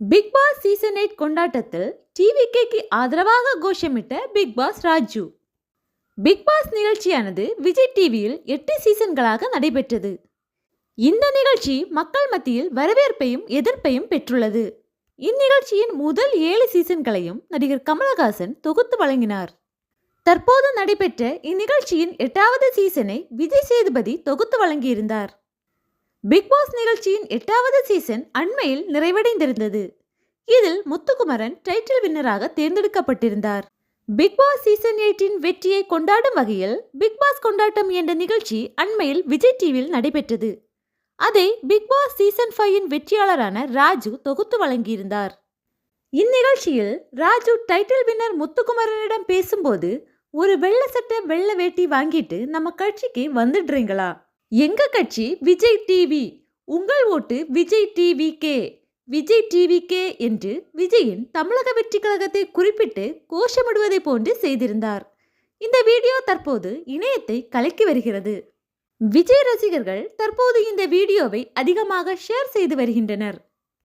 Big Boss season eight கொண்டாட்டத்தில் டிவிகேக்கு ஆதரவாக கோஷமிட்ட Bigg Boss Raju. Bigg Boss நிகழ்ச்சியானது விஜய் டிவியில் எட்டு சீசன்களாக நடைபெற்றது. இந்த நிகழ்ச்சி மக்கள் மத்தியில் வரவேற்பையும் எதிர்ப்பையும் பெற்றுள்ளது. இந்நிகழ்ச்சியின் முதல் ஏழு சீசன்களையும் நடிகர் கமலஹாசன் தொகுத்து வழங்கினார். தற்போது நடைபெற்ற இந்நிகழ்ச்சியின் எட்டாவது சீசனை விஜய் சேதுபதி தொகுத்து வழங்கியிருந்தார். பிக் பாஸ் நிகழ்ச்சியின் எட்டாவது சீசன் அண்மையில் நிறைவடைந்திருந்தது. இதில் முத்துக்குமரன் டைட்டில் வின்னராக தேர்ந்தெடுக்கப்பட்டிருந்தார். பிக் பாஸ் சீசன் எயிட்டின் வெற்றியை கொண்டாடும் வகையில் பிக் பாஸ் கொண்டாட்டம் என்ற நிகழ்ச்சி அண்மையில் விஜய் டிவியில் நடைபெற்றது. அதை பிக் பாஸ் சீசன் ஃபைவின் வெற்றியாளரான ராஜு தொகுத்து வழங்கியிருந்தார். இந்நிகழ்ச்சியில் ராஜு டைட்டில் வின்னர் முத்துக்குமரனிடம் பேசும்போது ஒரு வெள்ளை சட்டை வெள்ளை வேட்டி வாங்கிட்டு நம்ம கட்சிக்கு வந்துடுறீங்களா? எங்க கட்சி? விஜய் டிவி. உங்கள் ஓட்டு Vijay TV K Vijay TV K என்று விஜயின் தமிழக வெற்றி கழகத்தை குறிப்பிட்டு கோஷமிடுவதை போன்று செய்திருந்தார். இந்த வீடியோ தற்போது இணையத்தை கலக்கி வருகிறது. விஜய் ரசிகர்கள் தற்போது இந்த வீடியோவை அதிகமாக ஷேர் செய்து வருகின்றனர்.